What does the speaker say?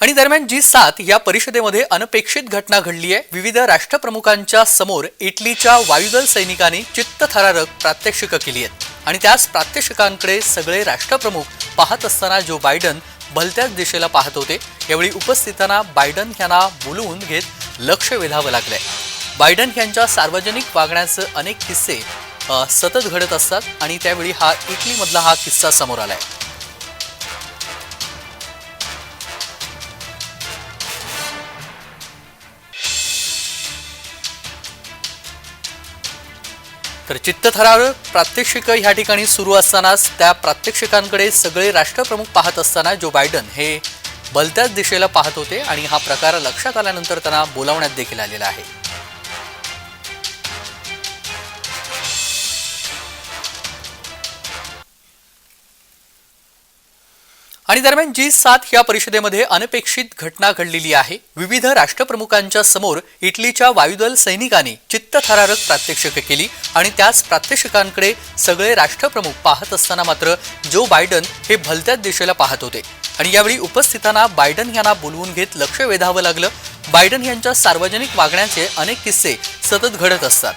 आणि दरम्यान जी सात या परिषदेमध्ये अनपेक्षित घटना घडली आहे विविध राष्ट्रप्रमुखांच्या समोर इटलीच्या वायुदल सैनिकांनी चित्तथरारक प्रात्यक्षिकं केली आहेत. आणि त्याच प्रात्यक्षिकांकडे सगळे राष्ट्रप्रमुख पाहत असताना जो बायडन भलत्याच दिशेला पाहत होते यावेळी उपस्थितांना बायडन यांना बोलवून घेत लक्ष वेधावं लागलंय. बायडन यांच्या सार्वजनिक वागण्याचे अनेक किस्से सतत घडत असतात आणि त्यावेळी हा इटलीमधला हा किस्सा समोर आलाय. तर चित्तथरार प्रात्यक्षिक ह्या ठिकाणी सुरू असतानाच त्या प्रात्यक्षिकांकडे सगळे राष्ट्रप्रमुख पाहत असताना जो बायडन हे बलत्याच दिशेला पाहत होते आणि हा प्रकार लक्षात आल्यानंतर त्यांना बोलावण्यात देखील आलेला आहे. आणि दरम्यान जी सात या परिषदेमध्ये अनपेक्षित घटना घडलेली आहे विविध राष्ट्रप्रमुखांच्या समोर इटलीच्या वायुदल सैनिकांनी चित्तथरारक प्रात्यक्षिक केली आणि त्याच प्रात्यक्षिकांकडे सगळे राष्ट्रप्रमुख पाहत असताना मात्र जो बायडन हे भलत्याच दिशेला पाहत होते. आणि यावेळी उपस्थितांना बायडन यांना बोलवून घेत लक्ष वेधावं लागलं. बायडन यांच्या सार्वजनिक वागण्याचे अनेक किस्से सतत घडत असतात.